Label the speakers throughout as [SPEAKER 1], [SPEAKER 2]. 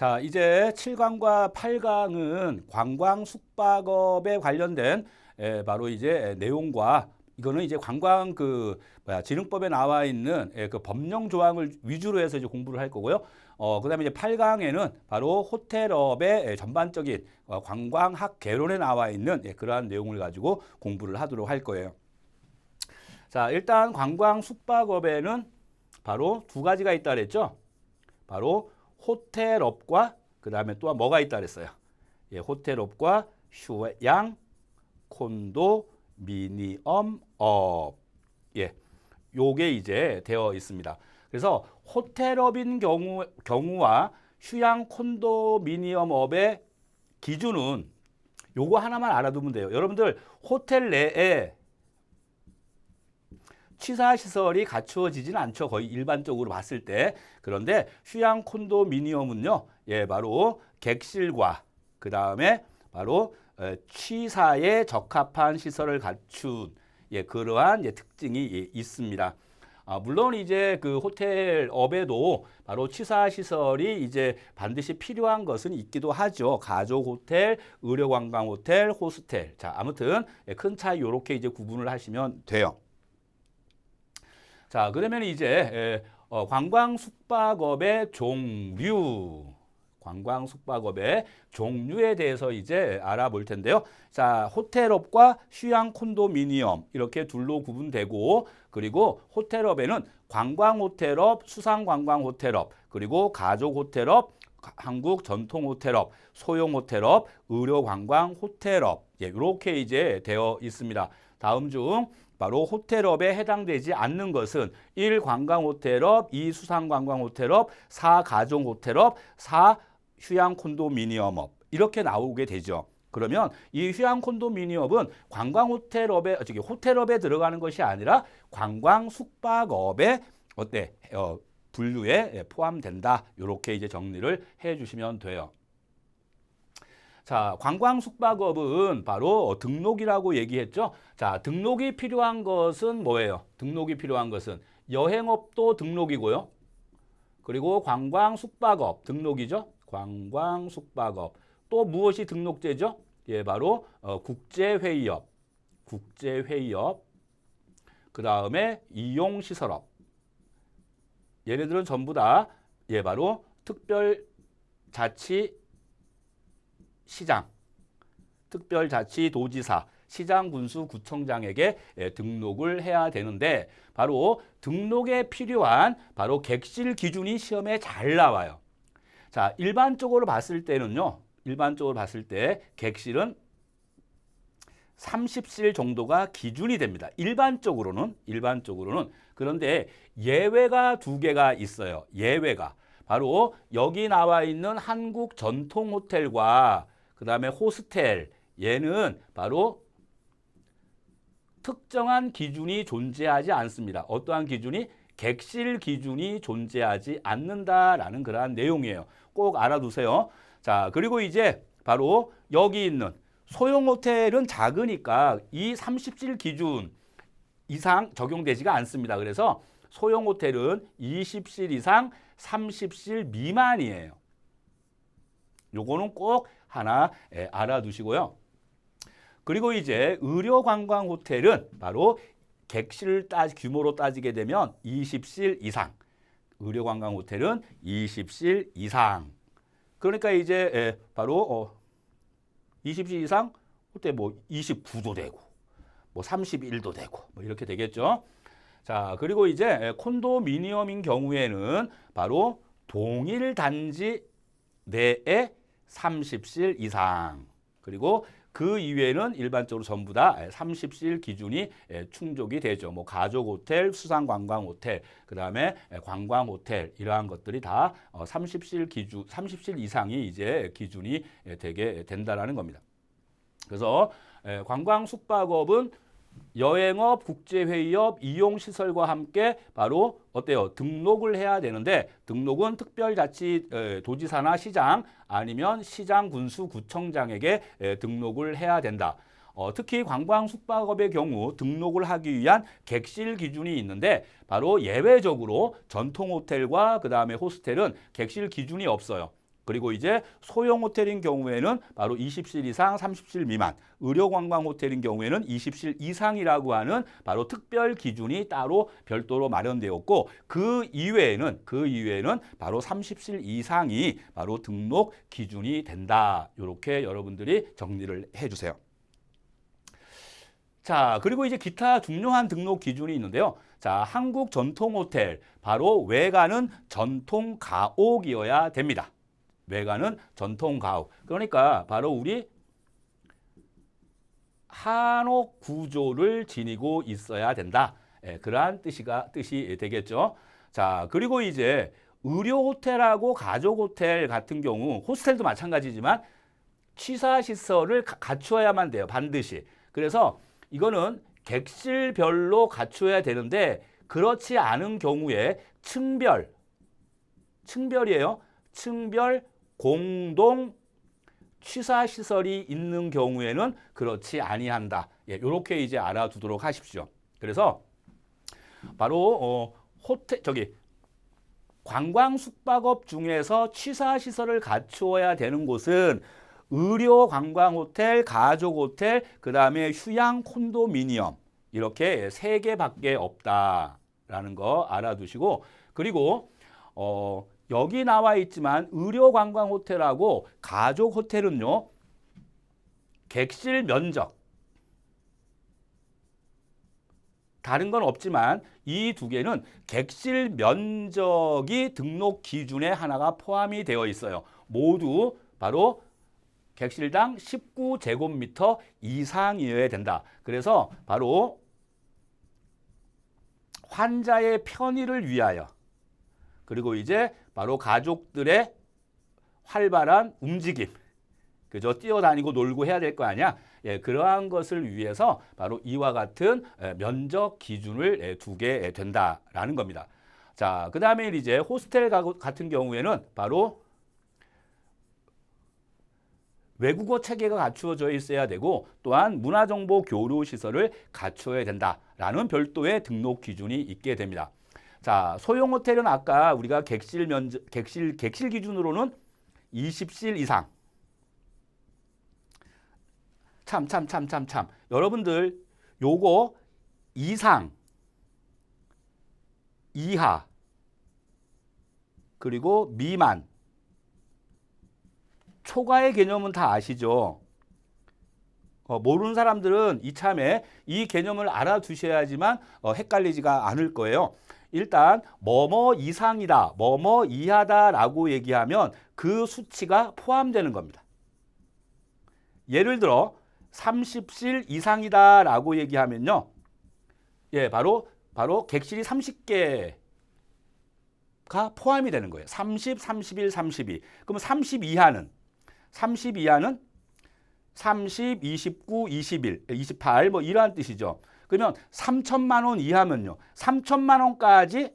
[SPEAKER 1] 자, 이제 7강과 8강은 관광 숙박업에 관련된 에, 바로 이제 내용과 이거는 이제 관광 그 뭐야 지능법에 나와 있는 에, 그 법령 조항을 위주로 해서 이제 공부를 할 거고요. 어, 그다음에 이제 8강에는 바로 호텔업의 에, 전반적인 어, 관광학 개론에 나와 있는 예, 그러한 내용을 가지고 공부를 하도록 할 거예요. 자, 일단 관광 숙박업에는 바로 두 가지가 있다 그랬죠. 바로 호텔업과 그 다음에 또 뭐가 있다 그랬어요. 예, 호텔업과 휴양 콘도 미니엄업. 예. 요게 이제 되어 있습니다. 그래서 호텔업인 경우 경우와 휴양 콘도미니엄업의 기준은 요거 하나만 알아두면 돼요. 여러분들 호텔 내에 취사 시설이 갖추어지지는 않죠. 거의 일반적으로 봤을 때. 그런데 휴양 콘도미니엄은요. 예, 바로 객실과 그다음에 바로 어, 취사에 적합한 시설을 갖춘 예, 그러한 예, 특징이 예, 있습니다. 아, 물론 이제 그 호텔업에도 바로 취사 시설이 이제 반드시 필요한 것은 있기도 하죠. 가족 호텔, 의료 관광 호텔, 호스텔. 자, 아무튼 예, 큰 차이 요렇게 이제 구분을 하시면 돼요. 자, 그러면 이제 에, 어, 관광 숙박업의 종류, 관광 숙박업의 종류에 대해서 이제 알아볼 텐데요. 자, 호텔업과 휴양 콘도미니엄 이렇게 둘로 구분되고 그리고 호텔업에는 관광 호텔업, 수상 관광 호텔업, 그리고 가족 호텔업, 한국 전통 호텔업, 소형 호텔업, 의료 관광 호텔업 예, 이렇게 이제 되어 있습니다. 다음 중 바로 호텔업에 해당되지 않는 것은 1. 관광 호텔업, 2. 수상 관광 호텔업, 4. 가족 호텔업, 4. 휴양 콘도미니엄업 이렇게 나오게 되죠. 그러면 이 휴양 콘도미니엄은 관광 호텔업에 저기 호텔업에 들어가는 것이 아니라 관광 숙박업에 어때 어, 분류에 포함된다. 이렇게 이제 정리를 해 주시면 돼요. 자, 관광 숙박업은 바로 등록이라고 얘기했죠. 자, 등록이 필요한 것은 뭐예요? 등록이 필요한 것은 여행업도 등록이고요. 그리고 관광 숙박업 등록이죠. 관광 숙박업. 또 무엇이 등록제죠? 예, 바로 어, 국제회의업. 국제회의업. 그 다음에 이용시설업. 얘네들은 전부 다 예, 바로 특별 자치 시장, 특별자치도지사, 시장 군수 구청장에게 예, 등록을 해야 되는데 바로 등록에 필요한 바로 객실 기준이 시험에 잘 나와요. 자, 일반적으로 봤을 때는요. 일반적으로 봤을 때 객실은 30실 정도가 기준이 됩니다. 일반적으로는 일반적으로는 그런데 예외가 두 개가 있어요. 예외가 바로 여기 나와 있는 한국 전통 호텔과 그 다음에 호스텔 얘는 바로 특정한 기준이 존재하지 않습니다. 어떠한 기준이 객실 기준이 존재하지 않는다라는 그러한 내용이에요. 꼭 알아두세요. 자, 그리고 이제 바로 여기 있는 소형 호텔은 작으니까 이 30실 기준 이상 적용되지가 않습니다. 그래서 소형 호텔은 20실 이상 30실 미만이에요. 요거는 꼭 하나 예, 알아두시고요. 그리고 이제 의료 관광 호텔은 바로 객실 따 규모로 따지게 되면 20실 이상. 의료 관광 호텔은 20실 이상. 그러니까 이제 예, 바로 어 20실 이상 호텔 뭐 29도 되고 뭐 31도 되고 뭐 이렇게 되겠죠. 자, 그리고 이제 예, 콘도미니엄인 경우에는 바로 동일 단지 내에 30실 이상. 그리고 그 이외에는 일반적으로 전부 다 30실 기준이 충족이 되죠. 뭐 가족 호텔, 수상 관광 호텔, 그다음에 관광 호텔 이러한 것들이 다 30실 기준 30실 이상이 이제 기준이 되게 된다라는 겁니다. 그래서 관광 숙박업은 여행업, 국제회의업, 이용시설과 함께 바로 어때요? 등록을 해야 되는데 등록은 특별자치 도지사나 시장 아니면 시장 군수 구청장에게 등록을 해야 된다. 어, 특히 관광 숙박업의 경우 등록을 하기 위한 객실 기준이 있는데 바로 예외적으로 전통 호텔과 그 다음에 호스텔은 객실 기준이 없어요. 그리고 이제 소형 호텔인 경우에는 바로 20실 이상 30실 미만, 의료 관광 호텔인 경우에는 20실 이상이라고 하는 바로 특별 기준이 따로 별도로 마련되었고 그 이외에는 그 이외에는 바로 30실 이상이 바로 등록 기준이 된다. 이렇게 여러분들이 정리를 해 주세요. 자, 그리고 이제 기타 중요한 등록 기준이 있는데요. 자, 한국 전통 호텔 바로 외관은 전통 가옥이어야 됩니다. 외관은 전통 가옥. 그러니까 바로 우리 한옥 구조를 지니고 있어야 된다. 예, 그러한 뜻이가 뜻이 되겠죠. 자, 그리고 이제 의료 호텔하고 가족 호텔 같은 경우 호스텔도 마찬가지지만 취사 시설을 가- 갖추어야만 돼요. 반드시. 그래서 이거는 객실별로 갖추어야 되는데 그렇지 않은 경우에 층별 층별이에요. 층별 공동 취사 시설이 있는 경우에는 그렇지 아니한다. 예, 이렇게 이제 알아두도록 하십시오. 그래서 바로 어, 호텔 저기 관광 숙박업 중에서 취사 시설을 갖추어야 되는 곳은 의료 관광 호텔, 가족 호텔, 그다음에 휴양 콘도미니엄 이렇게 세 개밖에 없다라는 거 알아두시고 그리고 어 여기 나와 있지만 의료 관광 호텔하고 가족 호텔은요. 객실 면적 다른 건 없지만 이 두 개는 객실 면적이 등록 기준에 하나가 포함이 되어 있어요. 모두 바로 객실당 19제곱미터 이상이어야 된다. 그래서 바로 환자의 편의를 위하여 그리고 이제 바로 가족들의 활발한 움직임 그저 뛰어다니고 놀고 해야 될 거 아니야. 예, 그러한 것을 위해서 바로 이와 같은 에, 면적 기준을 에, 두게 된다라는 겁니다. 자, 그 다음에 이제 호스텔 가- 같은 경우에는 바로 외국어 체계가 갖추어져 있어야 되고 또한 문화정보 교류 시설을 갖추어야 된다라는 별도의 등록 기준이 있게 됩니다. 자, 소형 호텔은 아까 우리가 객실 면적 객실 객실 기준으로는 20실 이상 참 참 참 참 참 여러분들 요거 이상 이하 그리고 미만 초과의 개념은 다 아시죠? 어, 모르는 사람들은 이참에 이 개념을 알아두셔야지만 어, 헷갈리지가 않을 거예요. 일단 뭐뭐 이상이다, 뭐뭐 이하다라고 얘기하면 그 수치가 포함되는 겁니다. 예를 들어 30실 이상이다라고 얘기하면요. 예, 바로 바로 객실이 30개가 포함이 되는 거예요. 30, 31, 32. 그럼 30 이하는 30 이하는 30, 29, 21, 28 뭐 이러한 뜻이죠. 그러면 3천만 원 이하면요. 3천만 원까지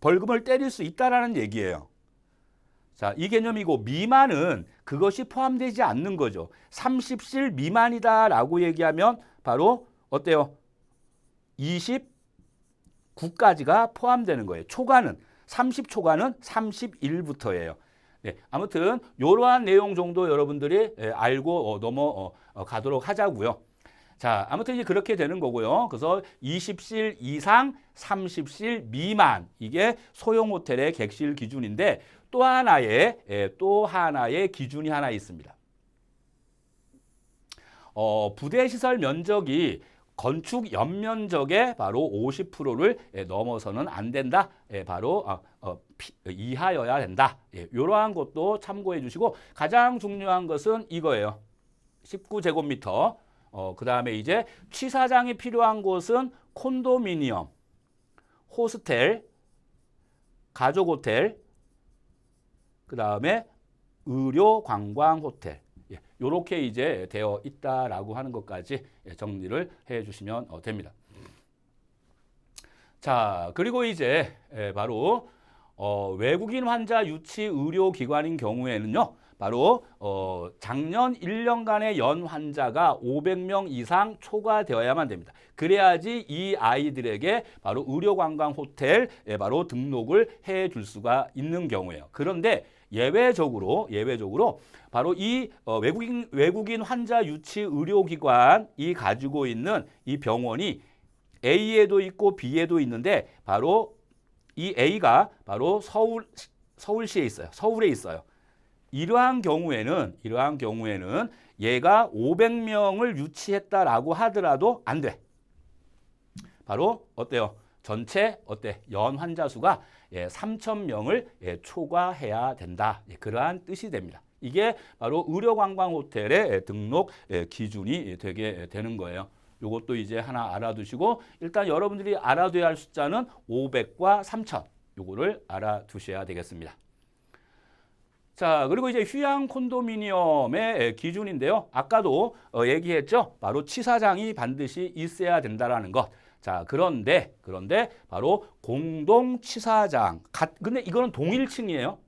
[SPEAKER 1] 벌금을 때릴 수 있다라는 얘기예요. 자, 이 개념이고 미만은 그것이 포함되지 않는 거죠. 30실 미만이다라고 얘기하면 바로 어때요? 29까지가 포함되는 거예요. 초과는 30초과는 31부터예요. 네, 아무튼 이러한 내용 정도 여러분들이 예, 알고 어, 넘어 어, 어, 가도록 하자고요. 자, 아무튼 이제 그렇게 되는 거고요. 그래서 20실 이상, 30실 미만 이게 소형 호텔의 객실 기준인데 또 하나의 예, 또 하나의 기준이 하나 있습니다. 어, 부대 시설 면적이 건축 연면적의 바로 50%를 예, 넘어서는 안 된다. 예, 바로 어, 어, 피, 이하여야 된다. 예, 이러한 것도 참고해 주시고 가장 중요한 것은 이거예요. 19제곱미터. 어, 그 다음에 이제 취사장이 필요한 곳은 콘도미니엄, 호스텔, 가족 호텔, 그 다음에 의료 관광 호텔. 예, 요렇게 이제 되어 있다라고 하는 것까지 예, 정리를 해 주시면 어, 됩니다. 자, 그리고 이제 예, 바로 어, 외국인 환자 유치 의료 기관인 경우에는요. 바로 어, 작년 1년간의 연 환자가 500명 이상 초과되어야만 됩니다. 그래야지 이 아이들에게 바로 의료관광 호텔에 바로 등록을 해 줄 수가 있는 경우예요. 그런데 예외적으로 예외적으로 바로 이 어, 외국인 외국인 환자 유치 의료기관이 가지고 있는 이 병원이 A에도 있고 B에도 있는데 바로 이 A가 바로 서울 서울시에 있어요. 서울에 있어요. 이러한 경우에는 이러한 경우에는 얘가 500명을 유치했다라고 하더라도 안 돼. 바로 어때요? 전체 어때? 연 환자 수가 예, 3천 명을 예, 초과해야 된다. 예, 그러한 뜻이 됩니다. 이게 바로 의료관광 호텔의 예, 등록 예, 기준이 되게 되는 거예요. 요것도 이제 하나 알아두시고 일단 여러분들이 알아둬야 할 숫자는 500과 3천. 요거를 알아두셔야 되겠습니다. 자, 그리고 이제 휴양 콘도미니엄의 기준인데요. 아까도 어, 얘기했죠. 바로 치사장이 반드시 있어야 된다라는 것. 자, 그런데 그런데 바로 공동 치사장. 가, 근데 이거는 동일층이에요.